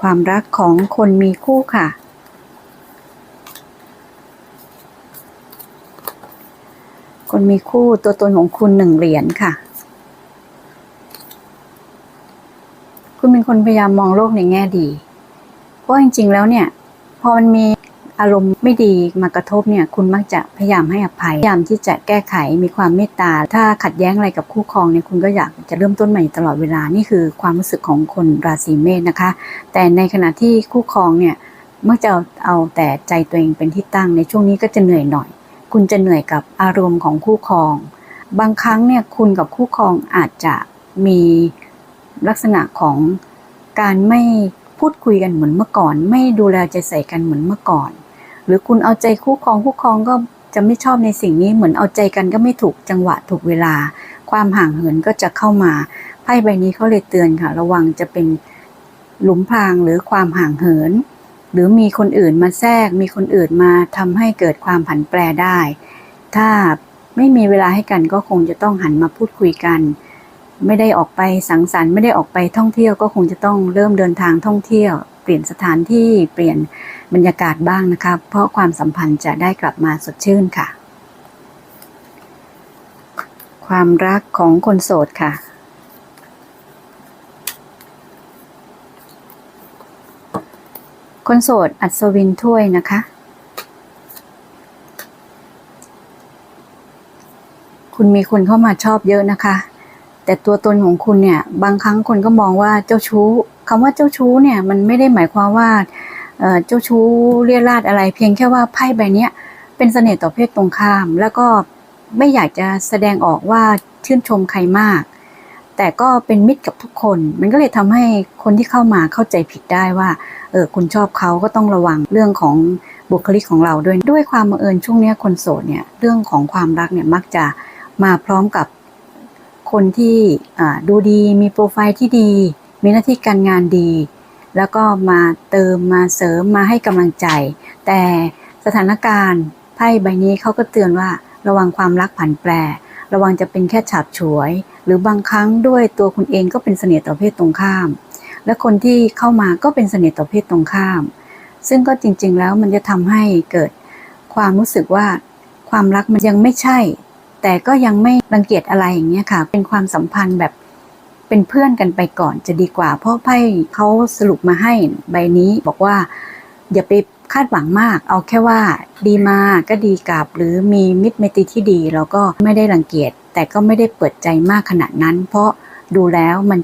ความรักของคนมีคู่ค่ะ คนมีคู่ตัวตนของคุณหนึ่งเหรียญค่ะ คุณเป็นคนพยายามมองโลกในแง่ดี เพราะจริงๆแล้วเนี่ย พอมันมี อารมณ์ไม่ดีมากระทบเนี่ยคุณมักจะพยายามให้อภัยพยายามที่จะแก้ไขมีความเมตตา ถ้าขัดแย้งอะไรกับคู่ครองเนี่ยคุณก็อยากจะเริ่มต้นใหม่ตลอดเวลานี่คือความรู้สึกของคนราศีเมษนะคะ แต่ในขณะที่คู่ครองเนี่ยมักจะเอาเอาแต่ใจตัวเองเป็นที่ตั้งในช่วงนี้ก็จะเหนื่อยหน่อย คุณจะเหนื่อยกับอารมณ์ของคู่ครอง บางครั้งเนี่ยคุณกับคู่ครองอาจจะมีลักษณะของการไม่พูดคุยกันเหมือนเมื่อก่อน ไม่ดูแลใจใส่กันเหมือนเมื่อก่อน หรือคุณเอาใจคู่ครองคู่ครองก็จะไม่ชอบในสิ่งนี้เหมือนเอาใจกันก็ไม่ถูกจังหวะถูกเวลา ความห่างเหินก็จะเข้ามาไพ่ใบนี้เขาเลยเตือนค่ะ ระวังจะเป็นหลุมพรางหรือความห่างเหิน หรือมีคนอื่นมาแทรก มีคนอื่นมาทำให้เกิดความผันแปรได้ ถ้าไม่มีเวลาให้กันก็คงจะต้องหันมาพูดคุยกัน ไม่ได้ออกไปสังสรรค์ไม่ได้ออกไปท่องเที่ยวก็คงจะต้องเริ่มเดินทางท่องเที่ยว ปลี่ยนสถานที่เปลี่ยนบรรยากาศบ้างนะคะ เพราะความสัมพันธ์จะได้กลับมาสดชื่นค่ะ ความรักของคนโสดค่ะคนโสดอัศวินถ้วยนะคะ คุณมีคนเข้ามาชอบเยอะนะคะ แต่ตัวตนของคุณเนี่ย บางครั้งคนก็มองว่าเจ้าชู้ คำว่าเจ้าชู้เนี่ยมันไม่ได้หมายความว่าเจ้าชู้เรียราดอะไร เพียงแค่ว่าไพ่ใบนี้เป็นเสน่ห์ต่อเพศตรงข้าม แล้วก็ไม่อยากจะแสดงออกว่าชื่นชมใครมาก แต่ก็เป็นมิตรกับทุกคน มันก็เลยทำให้คนที่เข้ามาเข้าใจผิดได้ว่าเออคุณชอบเขาก็ต้องระวังเรื่องของบุคลิกของเราด้วยด้วยความบังเอิญช่วงเนี้ยคนโสดเนี่ยเรื่องของความรักเนี่ยมักจะมาพร้อมกับคนที่ดูดีมีโปรไฟล์ที่ดี มีหน้าที่การงานดี แล้วก็มาเติมมาเสริมมาให้กำลังใจ แต่สถานการณ์ไพ่ใบนี้เขาก็เตือนว่าระวังความรักผันแปร ระวังจะเป็นแค่ฉาบฉวย หรือบางครั้งด้วยตัวคุณเองก็เป็นเสน่ห์ต่อเพศตรงข้าม และคนที่เข้ามาก็เป็นเสน่ห์ต่อเพศตรงข้าม ซึ่งก็จริงๆแล้วมันจะทำให้เกิดความรู้สึกว่าความรักมันยังไม่ใช่ แต่ก็ยังไม่รังเกียจอะไรอย่างเงี้ยค่ะ เป็นความสัมพันธ์แบบ เป็นเพื่อนกันไปก่อนจะดีกว่า เพราะไพ่เขาสรุปมาให้ใบนี้บอกว่า อย่าไปคาดหวังมาก เอาแค่ว่าดีมาก็ดีกับ หรือมีมิตรไมตรีที่ดีเราก็ไม่ได้รังเกียจแต่ก็ไม่ได้เปิดใจมากขนาดนั้น เพราะดูแล้วมัน